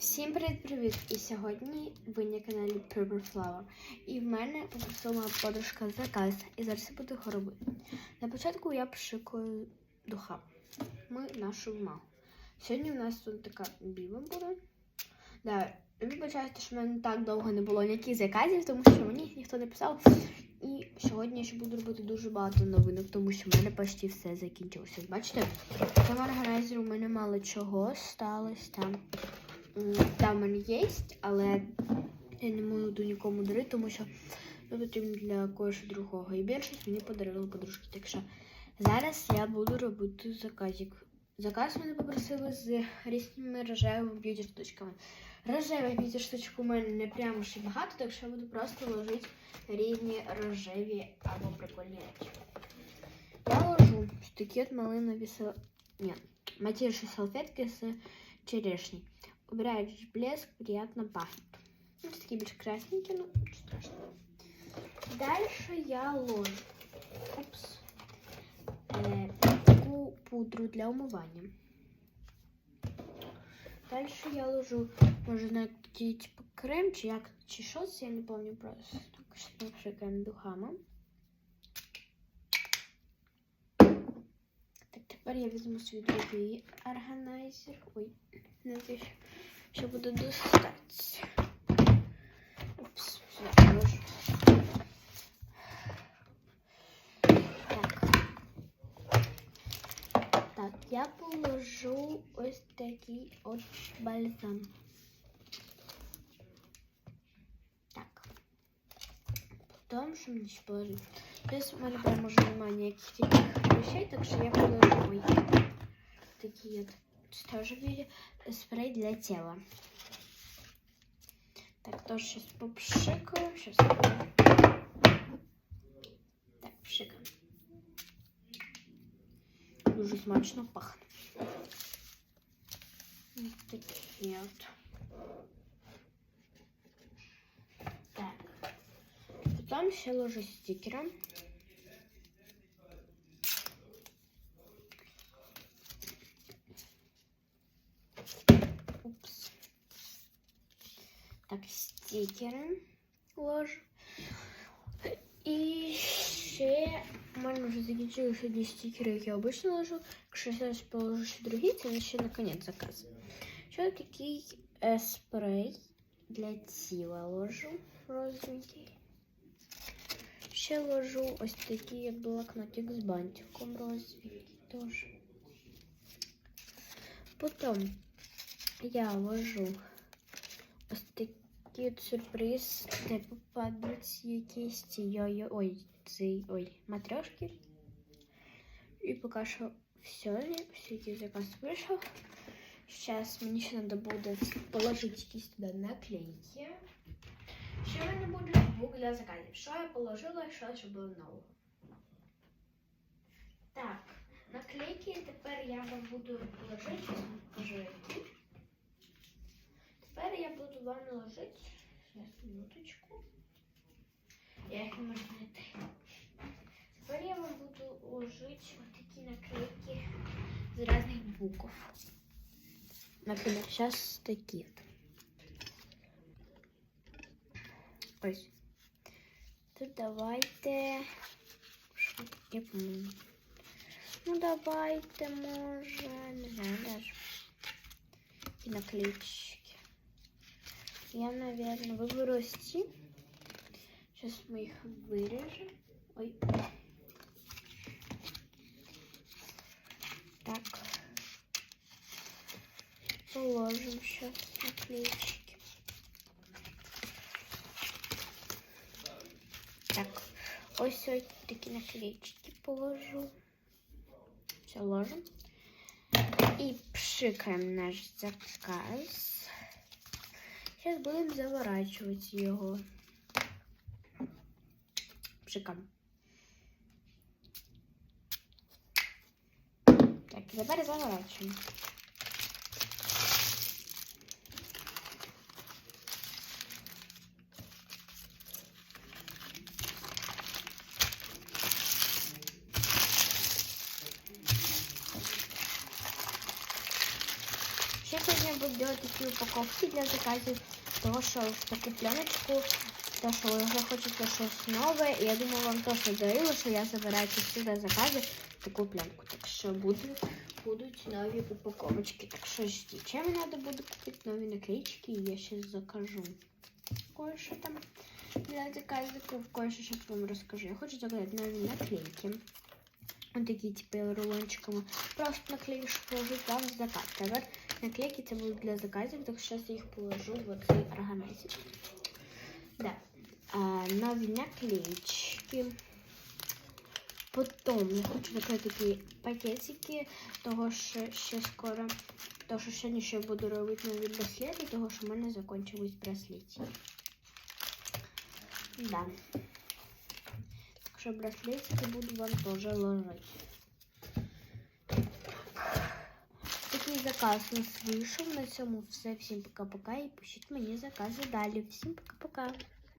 Всім привіт-привіт! І сьогодні ви на каналі Purple Flower. І в мене попросила моя подружка заказ, і зараз я буду його робити. На початку я пшикаю духа. Ми нашу вимагу. Сьогодні у нас тут така біла буде. Да, вибачайте, що в мене так довго не було ніяких заказів, тому що мені їх ніхто не писав. І сьогодні я ще буду робити дуже багато новинок, тому що в мене почти все закінчилося. Бачите, там органайзер у мене мало чого сталося там. Там в є, але я не можу нікому дарити, тому що це потрібно для когось другого. І більшість мені подарили подружки. Так що зараз я буду робити заказик. Заказ мене попросили з різними рожевими б'юті штучками. Рожевих б'юті штучок у мене не прямо ще багато, так що я буду просто ложити різні рожеві або прикольні речі. Я ложу от малинові сал... Ні, матірші салфетки з черешней. Убираешь блеск, приятно пахнет. Ну, такие больше красненькие, но ничего страшного. Дальше я ложу упс, э, таку пудру для умывания. Дальше я ложу, може на такий, типу, крем, чи як, чи щось, я не помню просто. Так, що попшикаємо духами. Так, тепер я візьму свій другий органайзер. Ой, не те, що буду достати. Упс, сюди положу. Так. Так, я положу ось такий от бальзам. Так. Потім, що мені ще положити? Зараз у мене прямо вже немає ніяких таких речей, так що я положу ой, такий от теж буде спрей для тела. Так, тоже сейчас попшикаю. Сейчас. Так, пшикаємо. Дуже смачно пахне. Ось такі от. Так. Потім ще ложу стикером. Упс. Так, стикери ложу. І ще у мене вже закінчилися одні стикери, які я обично ложу. Якщо я зараз положу ще другі, це ще на кінець заказ. Ще такий е, спрей для тіла ложу розовенький. Ще ложу ось такий блокнотик з бантиком розовенький теж. Потім я ложу ось такий от сюрприз, де попадуть якісь ці йо-йо, ой, ці, ой, матрешки. І поки що все, все заказ вийшов. Сейчас мені ще треба буде положити якісь туди наклейки. Ще в мене буде бук для заказів. Що я положила, що ще було нового. Так, наклейки тепер я вам буду ложити. Зараз вам покажу які. Тепер я буду вам ложити. Зараз минуточку. Я їх не можу знайти. Тепер я вам буду ложити ось такі наклейки з різних букв. Например, сейчас такие. Ось. Тут давайте. Що я помню. Ну давайте, може, не знаю даже. І наклеечки. Я, наверное, выберу ось ці. Сейчас мы их вырежем. Ой. Так. Положим сейчас наклеечки. Так, ось ось такі наклеечки положу. Все ложим. І пшикаємо наш заказ. Сейчас будем заворачивать его. Пшиком. Так, теперь заворачиваем. Сейчас я буду делать такие упаковки для заказов того що в таку пленочку, то що ви вже хочете щось нове, і я думаю, вам точно дарила, що я забираю сюди закази в таку пленку. Так що будуть, будуть нові упаковочки. Так що ждіть. Ще мені треба буде купити нові наклеечки, і я ще закажу. Кое-що там для заказиків, кое-що зараз вам розкажу. Я хочу заказати нові наклейки. Ось такі, типу, рулончиками. Просто наклеїш, положить вам в заказ. Тепер наклейки це будуть для заказів, так що я їх положу в цей. Да. А, нові наклеечки. Потім я хочу закрити такі пакетики, того що ще скоро, того що сьогодні ще буду робити нові браслети, того що в мене закінчились браслети. Да. Так що браслетики буду вам теж ложити. Такий заказ у нас вийшов. На цьому все. Всім пока-пока і пишіть мені закази далі. Всім пока-пока.